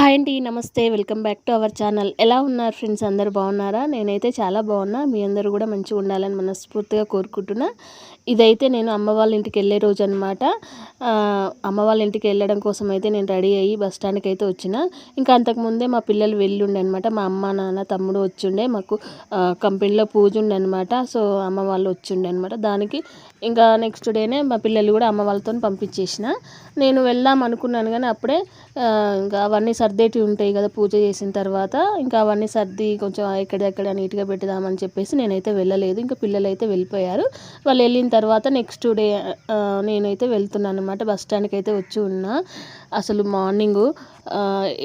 Hi అండి నమస్తే. Welcome back to our channel. ఎలా ఉన్నారు ఫ్రెండ్స్? అందరు బాగున్నారా? నేనైతే చాలా బాగున్నా. మీ అందరూ కూడా మంచిగా ఉండాలని మనస్ఫూర్తిగా కోరుకుంటున్నా. ఇదైతే నేను అమ్మ వాళ్ళ ఇంటికి వెళ్ళే రోజు అనమాట అమ్మ వాళ్ళ ఇంటికి వెళ్ళడం కోసం అయితే నేను రెడీ అయ్యి బస్ స్టాండ్కి అయితే వచ్చిన. ఇంకా అంతకుముందే మా పిల్లలు వెళ్ళిండే అనమాట మా అమ్మ నాన్న తమ్ముడు వచ్చిండే. మాకు కంపెనీలో పూజ ఉండే అనమాట సో అమ్మ వాళ్ళు వచ్చిండే అనమాట దానికి ఇంకా నెక్స్ట్ డేనే మా పిల్లలు కూడా అమ్మ వాళ్ళతో పంపించేసిన. నేను వెళ్దాం అనుకున్నాను కానీ అప్పుడే ఇంకా అవన్నీ సర్దేటివి ఉంటాయి కదా పూజ చేసిన తర్వాత. ఇంకా అవన్నీ సర్ది కొంచెం ఎక్కడెక్కడ నీట్గా పెట్టుదామని చెప్పేసి నేనైతే వెళ్ళలేదు. ఇంకా పిల్లలు అయితే వెళ్ళిపోయారు. వాళ్ళు వెళ్ళిన తర్వాత నెక్స్ట్ డే నేనైతే వెళ్తున్నాను అనమాట బస్ స్టాండ్కి అయితే వచ్చి ఉన్నా. అసలు మార్నింగ్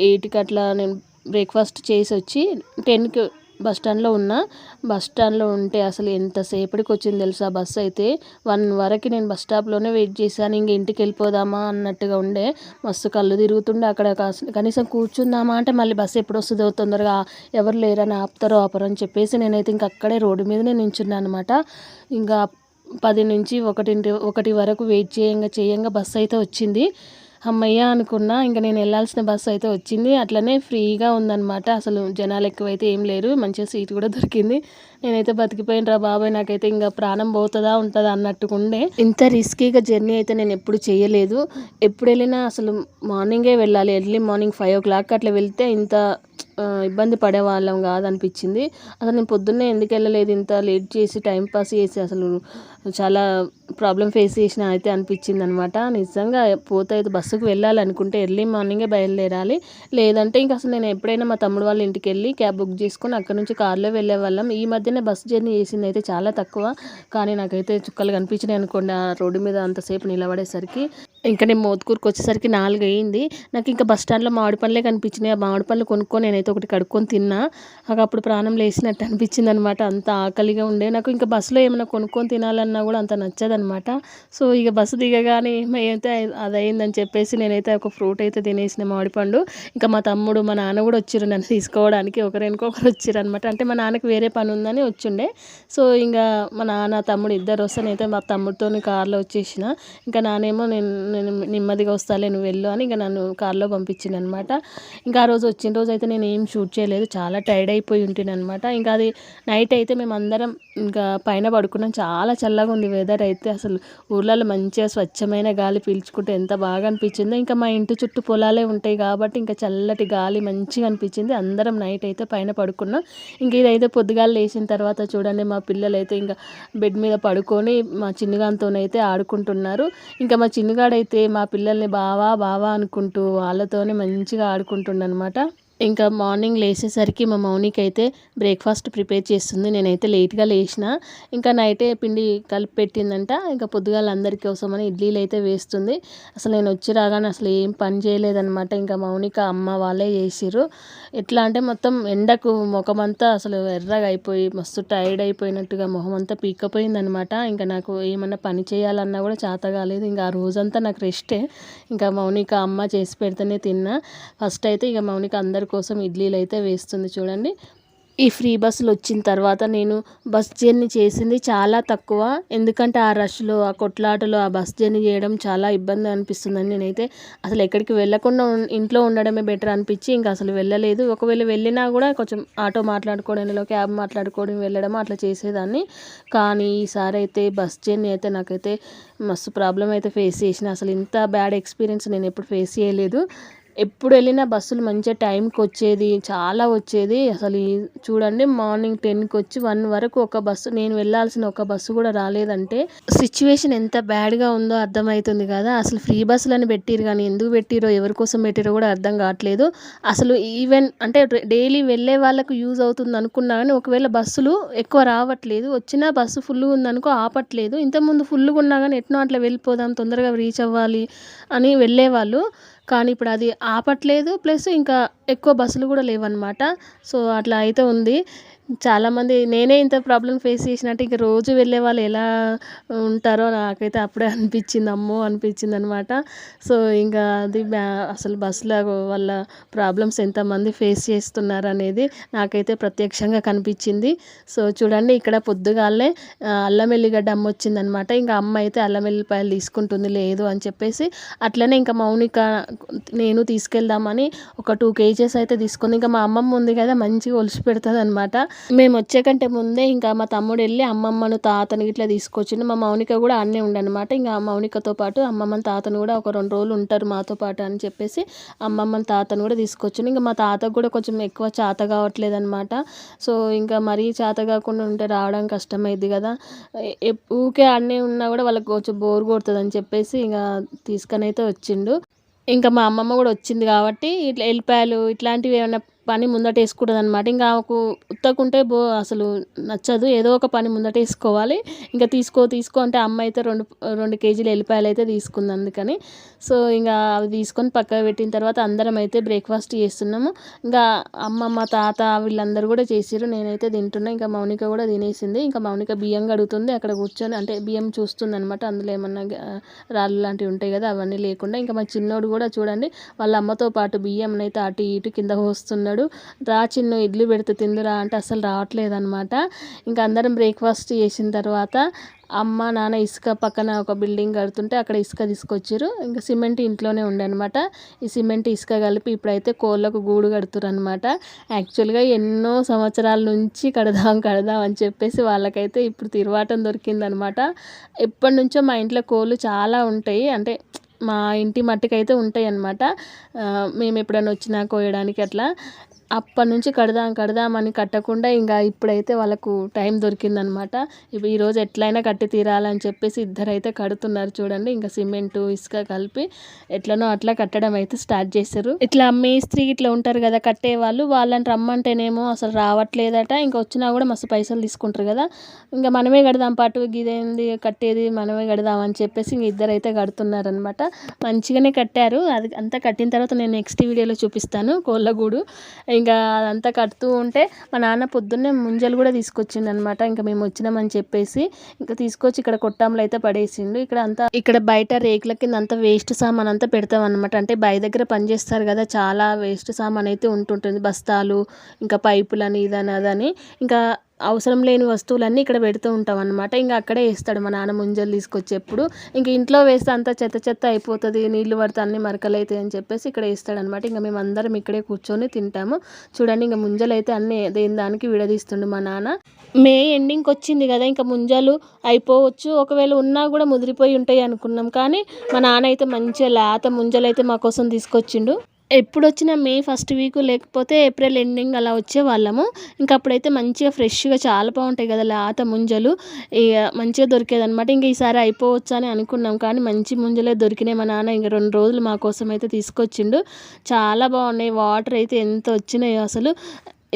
ఎయిట్కి అట్లా నేను బ్రేక్ఫాస్ట్ చేసి వచ్చి టెన్కి బస్ స్టాండ్లో ఉన్నా బస్ స్టాండ్లో ఉంటే అసలు ఎంతసేపటికి వచ్చింది తెలుసా బస్సు అయితే? వన్ వరకు నేను బస్ స్టాప్లోనే వెయిట్ చేశాను ఇంక ఇంటికి వెళ్ళిపోదామా అన్నట్టుగా ఉండే. మస్తు కళ్ళు తిరుగుతుండే అక్కడ కనీసం కూర్చుందామా అంటే మళ్ళీ బస్సు ఎప్పుడు వస్తుందో తొందరగా ఎవరు లేరని ఆపుతారో ఆపరు అని చెప్పేసి నేనైతే ఇంక అక్కడే రోడ్డు మీదనే నించున్నాను అనమాట ఇంకా పది నుంచి ఒకటింటి ఒకటి వరకు వెయిట్ చేయంగా చేయంగా బస్సు అయితే వచ్చింది. అమ్మయ్య అనుకున్నా ఇంకా నేను వెళ్ళాల్సిన బస్సు అయితే వచ్చింది. అట్లనే ఫ్రీగా ఉందన్నమాట. అసలు జనాలు ఎక్కువైతే ఏం లేరు. మంచిగా సీట్ కూడా దొరికింది. నేనైతే బతికిపోయిన రా బాబాయ్ నాకైతే ఇంకా ప్రాణం పోతుందా ఉంటుందా అన్నట్టుకుండే. ఇంత రిస్కీగా జర్నీ అయితే నేను ఎప్పుడు చేయలేదు. ఎప్పుడు వెళ్ళినా అసలు మార్నింగే వెళ్ళాలి. Early morning five o'clock అట్లా వెళ్తే ఇంత ఇబ్బంది పడేవాళ్ళం కాదనిపించింది. అసలు నేను పొద్దున్నే ఎందుకు వెళ్ళలేదు? ఇంత లేట్ చేసి టైం పాస్ చేసి అసలు చాలా ప్రాబ్లం ఫేస్ చేసిన అయితే అనిపించింది అనమాట నిజంగా పోతే అయితే బస్సుకు వెళ్ళాలనుకుంటే ఎర్లీ మార్నింగే బయలుదేరాలి. లేదంటే ఇంకా అసలు నేను ఎప్పుడైనా మా తమ్ముడు వాళ్ళ ఇంటికి వెళ్ళి క్యాబ్ బుక్ చేసుకొని అక్కడ నుంచి కార్లో వెళ్ళే వాళ్ళం. ఈ మధ్యనే బస్సు జర్నీ చేసింది అయితే చాలా తక్కువ. కానీ నాకైతే చుక్కలు కనిపించినాయి అనుకోండి ఆ రోడ్డు మీద అంతసేపు నిలబడేసరికి. ఇంకా నేను మోత్కూరుకు వచ్చేసరికి నాలుగు అయ్యింది నాకు ఇంకా బస్ స్టాండ్లో మామిడి పండ్లే కనిపించినాయి. ఆ మామిడి పండ్లు కొనుక్కొని నేనైతే ఒకటి కడుక్కొని తిన్నా. నాకు అప్పుడు ప్రాణం లేచినట్టు అనిపించింది అనమాట అంత ఆకలిగా ఉండే. నాకు ఇంకా బస్సులో ఏమైనా కొనుక్కొని తినాలన్న కూడా అంత నచ్చదనమాట. సో ఇక బస్సు దిగగానే ఏమైతే అది అయిందని చెప్పేసి నేనైతే ఒక ఫ్రూట్ అయితే తినేసిన మామిడిపండు. ఇంకా మా తమ్ముడు మా నాన్న కూడా వచ్చారు నన్ను తీసుకోవడానికి. ఒకరికొకరు వచ్చారు అనమాట అంటే మా నాన్నకి వేరే పని ఉందని వచ్చిండే. సో ఇంకా మా నాన్న తమ్ముడు ఇద్దరు వస్తే నేనైతే మా తమ్ముడితో కార్లో వచ్చేసిన. ఇంకా నానేమో నేను నేను నెమ్మదిగా వస్తాలే నువ్వు వెళ్ళు అని ఇంకా నన్ను కార్లో పంపించింది అనమాట ఇంకా ఆ రోజు వచ్చిన రోజు అయితే నేను ఏం షూట్ చేయలేదు. చాలా టైర్డ్ అయిపోయి ఉంటుంది అనమాట ఇంకా అది నైట్ అయితే మేము అందరం ఇంకా పైన పడుకున్నాం. చాలా చల్లగా ఉంది వెదర్ అయితే అసలు ఊర్లలో మంచిగా స్వచ్ఛమైన గాలి పీల్చుకుంటే ఎంత బాగా అనిపించిందో. ఇంకా మా ఇంటి చుట్టూ పొలాలే ఉంటాయి కాబట్టి ఇంకా చల్లటి గాలి మంచిగా అనిపించింది. అందరం నైట్ అయితే పైన పడుకున్నాం. ఇంక ఇదైతే పొద్దుగాలు లేచిన తర్వాత చూడండి మా పిల్లలు అయితే ఇంకా బెడ్ మీద పడుకొని మా చిన్నగానితోనైతే ఆడుకుంటున్నారు. ఇంకా మా చిన్నగాడైతే మా పిల్లల్ని బావా బావా అనుకుంటూ వాళ్ళతోనే మంచిగా ఆడుకుంటుండనమాట. ఇంకా మార్నింగ్ లేచేసరికి మా మౌనికి అయితే బ్రేక్ఫాస్ట్ ప్రిపేర్ చేస్తుంది. నేనైతే లేట్గా లేచిన. ఇంకా నైటే పిండి కలిపి పెట్టిందంట ఇంకా పొద్దుగాల అందరి కోసమని ఇడ్లీలు అయితే వేస్తుంది. అసలు నేను వచ్చి రాగానే అసలు ఏం పని చేయలేదనమాట ఇంకా మౌనిక అమ్మ వాళ్ళే చేసిరు ఎట్లా అంటే మొత్తం ఎండకు ముఖమంతా అసలు ఎర్రగా అయిపోయి మస్తు టైర్డ్ అయిపోయినట్టుగా మొహం అంతా పీక్కపోయిందనమాట ఇంకా నాకు ఏమన్నా పని చేయాలన్నా కూడా చేత కాలేదు. ఇంకా ఆ రోజంతా నాకు రెస్టే. ఇంకా మౌనిక అమ్మ చేసి పెడితేనే తిన్నా. ఫస్ట్ అయితే ఇక మౌనిక అందరు కోసం ఇడ్లీలు అయితే వేస్తుంది చూడండి. ఈ ఫ్రీ బస్సులు వచ్చిన తర్వాత నేను బస్ జర్నీ చేసింది చాలా తక్కువ. ఎందుకంటే ఆ రష్లో ఆ కొట్లాటలో ఆ బస్ జర్నీ చేయడం చాలా ఇబ్బంది అనిపిస్తుందని నేనైతే అసలు ఎక్కడికి వెళ్ళకుండా ఇంట్లో ఉండడమే బెటర్ అనిపించి ఇంకా అసలు వెళ్ళలేదు. ఒకవేళ వెళ్ళినా కూడా కొంచెం ఆటో మాట్లాడుకోవడంలో క్యాబ్ మాట్లాడుకోవడం వెళ్ళడం అట్లా చేసేదాన్ని. కానీ ఈసారి అయితే బస్ జర్నీ అయితే నాకైతే మస్తు ప్రాబ్లం అయితే ఫేస్ చేసిన. అసలు ఇంత బ్యాడ్ ఎక్స్పీరియన్స్ నేను ఎప్పుడు ఫేస్ చేయలేదు. ఎప్పుడు వెళ్ళినా బస్సులు మంచిగా టైంకి వచ్చేది చాలా వచ్చేది. అసలు చూడండి మార్నింగ్ టెన్కి వచ్చి వన్ వరకు ఒక బస్సు నేను వెళ్ళాల్సిన ఒక బస్సు కూడా రాలేదంటే సిచ్యువేషన్ ఎంత బ్యాడ్గా ఉందో అర్థమవుతుంది కదా. అసలు ఫ్రీ బస్సులని పెట్టిరు కానీ ఎందుకు పెట్టిరో ఎవరి కోసం పెట్టిరో కూడా అర్థం కావట్లేదు. అసలు ఈవెన్ అంటే డైలీ వెళ్ళే వాళ్ళకు యూజ్ అవుతుంది అనుకున్నా కానీ ఒకవేళ బస్సులు ఎక్కువ రావట్లేదు వచ్చినా బస్సు ఫుల్గా ఉందనుకో ఆపట్లేదు. ఇంతకుముందు ఫుల్గా ఉన్నా కానీ ఎట్నో అట్లా వెళ్ళిపోదాం తొందరగా రీచ్ అవ్వాలి అని వెళ్ళేవాళ్ళు. కానీ ఇప్పుడు అది ఆపట్లేదు ప్లస్ ఇంకా ఎక్కువ బస్సులు కూడా లేవన్నమాట. సో అట్లా అయితే ఉంది. చాలామంది నేనే ఇంత ప్రాబ్లం ఫేస్ చేసినట్టు ఇంక రోజు వెళ్ళే వాళ్ళు ఎలా ఉంటారో నాకైతే అప్పుడే అనిపించింది అమ్మో అనిపించింది అనమాట సో ఇంకా అది అసలు బస్సుల వల్ల ప్రాబ్లమ్స్ ఎంతమంది ఫేస్ చేస్తున్నారు అనేది నాకైతే ప్రత్యక్షంగా కనిపించింది. సో చూడండి ఇక్కడ పొద్దుగాలే అల్లం వెల్లిగడ్డ అమ్మ వచ్చిందనమాట ఇంకా అమ్మ అయితే అల్లం వెల్లిపాయలు తీసుకుంటుంది లేదు అని చెప్పేసి అట్లనే ఇంకా మౌనిక నేను తీసుకెళ్దామని ఒక టూ కేజెస్ అయితే తీసుకుంది. ఇంకా మా అమ్మమ్మ ఉంది కదా మంచిగా ఒలిసి పెడుతుంది అనమాట మేము వచ్చేకంటే ముందే ఇంకా మా తమ్ముడు వెళ్ళి అమ్మమ్మను తాతని ఇట్లా తీసుకొచ్చిండు. మా మౌనిక కూడా అన్నీ ఉండనమాట. ఇంకా మౌనికతో పాటు అమ్మమ్మని తాతను కూడా ఒక రెండు రోజులు ఉంటారు మాతో పాటు అని చెప్పేసి అమ్మమ్మని తాతను కూడా తీసుకొచ్చిండు. ఇంకా మా తాతకు కూడా కొంచెం ఎక్కువ చేత కావట్లేదు అనమాట సో ఇంకా మరీ చేత కాకుండా ఉంటే రావడం కష్టమైంది కదా. ఊకే అన్నీ ఉన్నా కూడా వాళ్ళకి కొంచెం బోర్ కొడుతుంది అని చెప్పేసి ఇంకా తీసుకొని అయితే వచ్చిండు. ఇంకా మా అమ్మమ్మ కూడా వచ్చింది కాబట్టి ఇట్లా ఎల్లిపాయలు ఇట్లాంటివి ఏమైనా పని ముందట వేసుకుంటుంది అనమాట ఇంకా ఆమెకు ఉత్తకుంటే బో అసలు నచ్చదు. ఏదో ఒక పని ముందట వేసుకోవాలి. ఇంకా తీసుకో తీసుకో అంటే అమ్మ అయితే రెండు రెండు కేజీలు ఎల్లిపాయలు అయితే తీసుకుంది అందుకని. సో ఇంకా అవి తీసుకొని పక్కకు పెట్టిన తర్వాత అందరం అయితే బ్రేక్ఫాస్ట్ చేస్తున్నాము. ఇంకా అమ్మమ్మ తాత వీళ్ళందరూ కూడా చేసారు నేనైతే తింటున్నా. ఇంకా మౌనిక కూడా తినేసింది. ఇంకా మౌనిక బియ్యం కడుగుతుంది. అక్కడ కూర్చొని అంటే బియ్యం చూస్తుంది అనమాట అందులో ఏమన్నా రాళ్ళు లాంటివి ఉంటాయి కదా అవన్నీ లేకుండా. ఇంకా మా చిన్నోడు కూడా చూడండి వాళ్ళ అమ్మతో పాటు బియ్యం అయితే అటు ఇటు కింద పోస్తున్నాడు. అన్నాడు రా చిన్న ఇడ్లీ పెడితే తిందురా అంటే అసలు రావట్లేదనమాట ఇంకా అందరం బ్రేక్ఫాస్ట్ చేసిన తర్వాత అమ్మ నాన్న ఇసుక పక్కన ఒక బిల్డింగ్ కడుతుంటే అక్కడ ఇసుక తీసుకొచ్చారు. ఇంకా సిమెంట్ ఇంట్లోనే ఉండే అనమాట ఈ సిమెంట్ ఇసుక కలిపి ఇప్పుడైతే కోళ్ళకు గూడు కడుతురు అనమాట యాక్చువల్గా ఎన్నో సంవత్సరాల నుంచి కడదాం కడదాం అని చెప్పేసి వాళ్ళకైతే ఇప్పుడు తిరువాటం దొరికిందనమాట ఎప్పటి నుంచో మా ఇంట్లో కోళ్ళు చాలా ఉంటాయి. అంటే మా ఇంటి మట్టికైతే ఉంటాయి అన్నమాట మేము ఎప్పుడైనా వచ్చినా కోయడానికి అట్లా. అప్పటి నుంచి కడదాం కడదామని కట్టకుండా ఇంకా ఇప్పుడైతే వాళ్ళకు టైం దొరికిందనమాట. ఇప్పుడు ఈరోజు ఎట్లయినా కట్టి తీరాలని చెప్పేసి ఇద్దరైతే కడుతున్నారు చూడండి. ఇంకా సిమెంటు ఇసుక కలిపి ఎట్లనో అట్లా కట్టడం అయితే స్టార్ట్ చేశారు. ఇట్లా మేస్త్రి ఇట్లా ఉంటారు కదా కట్టే వాళ్ళు వాళ్ళని రమ్మంటేనేమో అసలు రావట్లేదట. ఇంకా వచ్చినా కూడా మస్తు పైసలు తీసుకుంటారు కదా. ఇంకా మనమే కడదాం పాటు ఇదేంది కట్టేది మనమే కడదాం అని చెప్పేసి ఇంక ఇద్దరైతే కడుతున్నారనమాట. మంచిగానే కట్టారు. అది అంతా కట్టిన తర్వాత నేను నెక్స్ట్ వీడియోలో చూపిస్తాను. కోళ్ళగూడు. ఇంకా అదంతా కడుతూ ఉంటే మా నాన్న పొద్దున్నే ముంజలు కూడా తీసుకొచ్చిండు అనమాట ఇంకా మేము వచ్చినామని చెప్పేసి ఇంకా తీసుకొచ్చి ఇక్కడ కొట్టంలో అయితే పడేసిండు. ఇక్కడ అంతా ఇక్కడ బయట రేకుల కింద అంతా వేస్ట్ సామాన్ అంతా పెడతాం అనమాట అంటే బయ దగ్గర పనిచేస్తారు కదా చాలా వేస్ట్ సామాన్ అయితే ఉంటుంటుంది. బస్తాలు ఇంకా పైపులని ఇదని అదని. ఇంకా అవసరం లేని వస్తువులన్నీ ఇక్కడ పెడుతూ ఉంటాం అనమాట ఇంకా అక్కడే వేస్తాడు మా నాన్న ముంజలు తీసుకొచ్చేప్పుడు. ఇంక ఇంట్లో వేస్తే అంతా చెత్త చెత్త అయిపోతుంది నీళ్ళు పడితే అన్ని మరకలు అవుతాయి అని చెప్పేసి ఇక్కడ వేస్తాడు అనమాట ఇంకా మేము అందరం ఇక్కడే కూర్చొని తింటాము. చూడండి ఇంకా ముంజలు అయితే అన్ని దేని దానికి విడదీస్తుండు మా నాన్న. మే ఎండింగ్కి వచ్చింది కదా ఇంకా ముంజలు అయిపోవచ్చు. ఒకవేళ ఉన్నా కూడా ముదిరిపోయి ఉంటాయి అనుకున్నాం కానీ మా నాన్న అయితే మంచిగా లేత ముంజలు అయితే మా కోసం తీసుకొచ్చిండు. ఎప్పుడు వచ్చినా మే ఫస్ట్ వీక్ లేకపోతే ఏప్రిల్ ఎండింగ్ అలా వచ్చే వాళ్ళము ఇంకా అప్పుడైతే మంచిగా ఫ్రెష్గా చాలా బాగుంటాయి కదా లేత ముంజలు. ఇక మంచిగా దొరికేది అనమాట ఇంకా ఈసారి అయిపోవచ్చు అని అనుకున్నాం. కానీ మంచి ముంజలే దొరికినాయి. మా నాన్న ఇంకా రెండు రోజులు మా కోసం అయితే తీసుకొచ్చిండు. చాలా బాగున్నాయి. వాటర్ అయితే ఎంత వచ్చినాయో అసలు.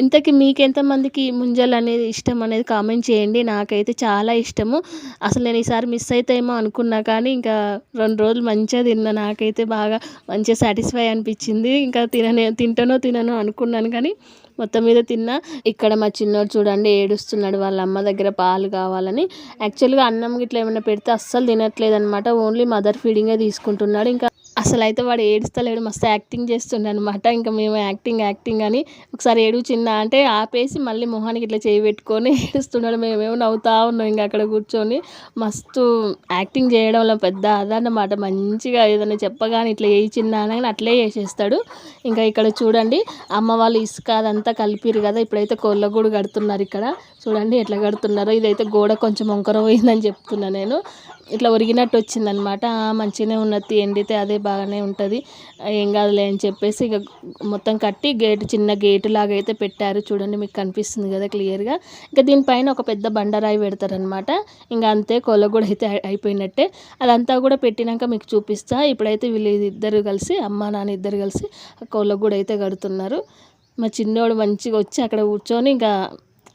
ఇంతకీ మీకు ఎంతమందికి ముంజలు అనేది ఇష్టం అనేది కామెంట్ చేయండి. నాకైతే చాలా ఇష్టము. అసలు నేను ఈసారి మిస్ అవుతాయేమో అనుకున్నా కానీ ఇంకా రెండు రోజులు మంచిగా తిన్నా. నాకైతే బాగా మంచిగా సాటిస్ఫై అనిపించింది. ఇంకా తిననే తింటానో తిననో అనుకున్నాను కానీ మొత్తం మీద తిన్నా. ఇక్కడ మా చిన్నోడు చూడండి ఏడుస్తున్నాడు. వాళ్ళ అమ్మ దగ్గర పాలు కావాలని. యాక్చువల్గా అన్నం గిట్లా ఏమైనా పెడితే అస్సలు తినట్లేదు అనమాట ఓన్లీ మదర్ ఫీడింగే తీసుకుంటున్నాడు. ఇంకా అసలు అయితే వాడు ఏడుస్తలేడు. మస్తు యాక్టింగ్ చేస్తుండే అనమాట ఇంకా మేము యాక్టింగ్ యాక్టింగ్ అని ఒకసారి ఏడు చిన్న అంటే ఆపేసి మళ్ళీ మొహానికి ఇట్లా చేయి పెట్టుకొని ఏడుస్తున్నాడు మేమేమో నవ్వుతా ఉన్నాం ఇంకా అక్కడ కూర్చొని. మస్తు యాక్టింగ్ చేయడంలో పెద్ద అదన్నమాట మంచిగా ఏదైనా చెప్పగానే ఇట్లా ఏ చిన్న అనగానే అట్లే చేసేస్తాడు. ఇంకా ఇక్కడ చూడండి అమ్మ వాళ్ళు ఇసుక అదంతా కలిపిరు కదా. ఇప్పుడైతే కోళ్ళ గూడు కడుతున్నారు ఇక్కడ. చూడండి ఎట్లా కడుతున్నారో. ఇదైతే గోడ కొంచెం వంకర పోయిందని చెప్తున్నా నేను. ఇట్లా ఒరిగినట్టు వచ్చిందనమాట. మంచిగానే ఉన్నది ఎండితే అదే బాగానే ఉంటుంది. ఏం కాదులే అని చెప్పేసి ఇక మొత్తం కట్టి గేటు చిన్న గేటు లాగా అయితే పెట్టారు. చూడండి మీకు కనిపిస్తుంది కదా క్లియర్గా ఇంకా దీనిపైన ఒక పెద్ద బండరాయి పెడతారనమాట. ఇంకా అంతే కొల కూడా అయితే అయిపోయినట్టే. అదంతా కూడా పెట్టినాక మీకు చూపిస్తా. ఇప్పుడైతే వీళ్ళు ఇద్దరు కలిసి అమ్మ నాన్న ఇద్దరు కలిసి కొల కూడా అయితే కడుతున్నారు. మా చిన్నోడు మంచిగా వచ్చి అక్కడ కూర్చొని ఇంకా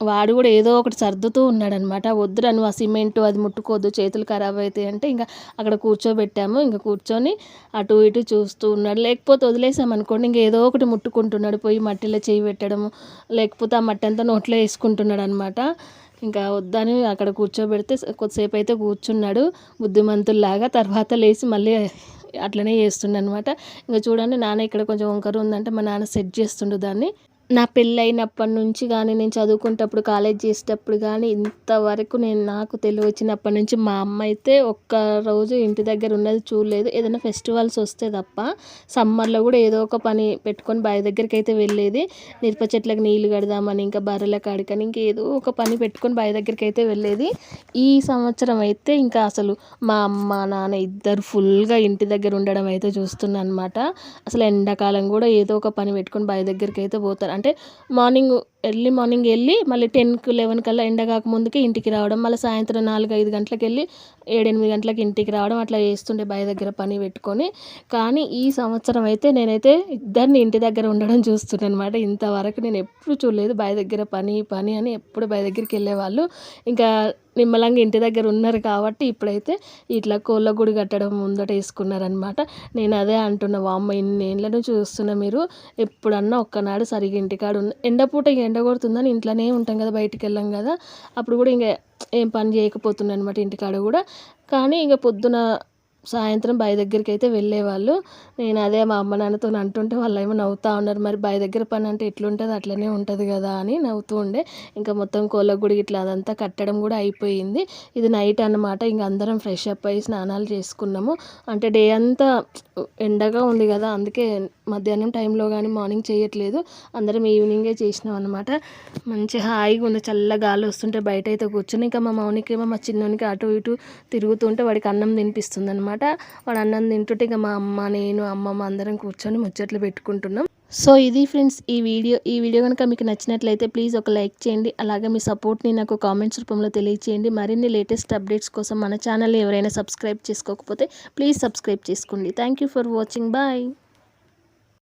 వాడు కూడా ఏదో ఒకటి సర్దుతూ ఉన్నాడనమాట. వద్దురా నువ్వు ఆ సిమెంట్ అది ముట్టుకోవద్దు చేతులు ఖరాబ్ అవుతాయి అంటే ఇంకా అక్కడ కూర్చోబెట్టాము. ఇంకా కూర్చొని అటు ఇటు చూస్తూ ఉన్నాడు. లేకపోతే వదిలేసామనుకోండి ఇంకా ఏదో ఒకటి ముట్టుకుంటున్నాడు. పోయి మట్టిలో చేయి పెట్టడము లేకపోతే ఆ మట్టి అంతా నోట్లో వేసుకుంటున్నాడు అనమాట. ఇంకా వద్దని అక్కడ కూర్చోబెడితే కొద్దిసేపు అయితే కూర్చున్నాడు బుద్ధిమంతుల్లాగా. తర్వాత లేచి మళ్ళీ అట్లనే చేస్తుండే అనమాట ఇంకా చూడండి నాన్న ఇక్కడ కొంచెం వంకర ఉందంటే మా నాన్న సెట్ చేస్తుండు దాన్ని. నా పెళ్ళైనప్పటి నుంచి కానీ నేను చదువుకునేటప్పుడు కాలేజ్ చేసేటప్పుడు కానీ ఇంతవరకు నేను నాకు తెలివి వచ్చినప్పటి నుంచి మా అమ్మ అయితే ఒక్క రోజు ఇంటి దగ్గర ఉన్నది చూడలేదు. ఏదైనా ఫెస్టివల్స్ వస్తే తప్ప సమ్మర్లో కూడా ఏదో ఒక పని పెట్టుకొని బావి దగ్గరికి అయితే వెళ్ళేది. మిరప చెట్లకు నీళ్ళు కడదామని ఇంకా బర్రెల కాడికని ఇంకా ఏదో ఒక పని పెట్టుకొని బావి దగ్గరికి అయితే వెళ్ళేది. ఈ సంవత్సరం అయితే ఇంకా అసలు మా అమ్మ నాన్న ఇద్దరు ఫుల్గా ఇంటి దగ్గర ఉండడం అయితే చూస్తున్నాను అనమాట అసలు ఎండాకాలం కూడా ఏదో ఒక పని పెట్టుకొని బావి దగ్గరికి అయితే పోతారు. అంటే మార్నింగ్ ఎర్లీ మార్నింగ్ వెళ్ళి మళ్ళీ టెన్కి లెవెన్ కల్లా ఎండ కాకముందుకే ఇంటికి రావడం మళ్ళీ సాయంత్రం నాలుగు ఐదు గంటలకు వెళ్ళి ఏడెనిమిది గంటలకు ఇంటికి రావడం అట్లా చేస్తుండే బావి దగ్గర పని పెట్టుకొని. కానీ ఈ సంవత్సరం అయితే నేనైతే ఇద్దరిని ఇంటి దగ్గర ఉండడం చూస్తున్నాను అనమాట ఇంతవరకు నేను ఎప్పుడు చూడలేదు బావి దగ్గర పని పని అని ఎప్పుడు బావి దగ్గరికి వెళ్ళేవాళ్ళు ఇంకా నిమ్మలంగా ఇంటి దగ్గర ఉన్నారు కాబట్టి ఇప్పుడైతే ఇట్లా కోళ్ళ గుడి కట్టడం ముందట వేసుకున్నారనమాట నేను అదే అంటున్నా వామ్మ ఇన్ని ఏళ్ళను చూస్తున్నా మీరు. ఎప్పుడన్నా ఒక్కనాడు సరిగా ఇంటికాడు ఎండపూట ఎండ కొడుతుందని ఇంట్లోనే ఉంటాం కదా బయటికి వెళ్ళాం కదా. అప్పుడు కూడా ఇంకా ఏం పని చేయకపోతుండే అనమాట ఇంటికాడ కూడా. కానీ ఇంకా పొద్దున సాయంత్రం బావి దగ్గరికి అయితే వెళ్ళేవాళ్ళు. నేను అదే మా అమ్మ నాన్నతో అంటుంటే వాళ్ళు ఏమో నవ్వుతూ ఉన్నారు. మరి బావి దగ్గర పని అంటే ఎట్లుంటుంది? అట్లనే ఉంటుంది కదా అని నవ్వుతూ ఉండే. ఇంకా మొత్తం కోళ్ళ గుడి ఇట్లా అదంతా కట్టడం కూడా అయిపోయింది. ఇది నైట్ అన్నమాట. ఇంకా అందరం ఫ్రెష్ అప్ అయ్యి స్నానాలు చేసుకున్నాము. అంటే డే అంతా ఎండగా ఉంది కదా అందుకే మధ్యాహ్నం టైంలో కానీ మార్నింగ్ చేయట్లేదు. అందరం ఈవినింగే చేసినాం అనమాట మంచి హాయిగా ఉంది. చల్ల గాలి వస్తుంటే బయట అయితే కూర్చొని ఇంకా మా మౌనికి ఏమో మా చిన్నోనికి అటు ఇటు తిరుగుతుంటే వాడికి అన్నం తినిపిస్తుంది అనమాట వాడు అన్నం తింటుంటే ఇంకా మా అమ్మ నేను అమ్మమ్మ అందరం కూర్చొని ముచ్చట్లు పెట్టుకుంటున్నాం. సో ఇది ఫ్రెండ్స్ ఈ వీడియో. ఈ వీడియో కనుక మీకు నచ్చినట్లయితే ప్లీజ్ ఒక లైక్ చేయండి. అలాగే మీ సపోర్ట్ని నాకు కామెంట్స్ రూపంలో తెలియచేయండి. మరిన్ని లేటెస్ట్ అప్డేట్స్ కోసం మన ఛానల్ ఎవరైనా సబ్స్క్రైబ్ చేసుకోకపోతే ప్లీజ్ సబ్స్క్రైబ్ చేసుకోండి. Thank you for watching. Bye.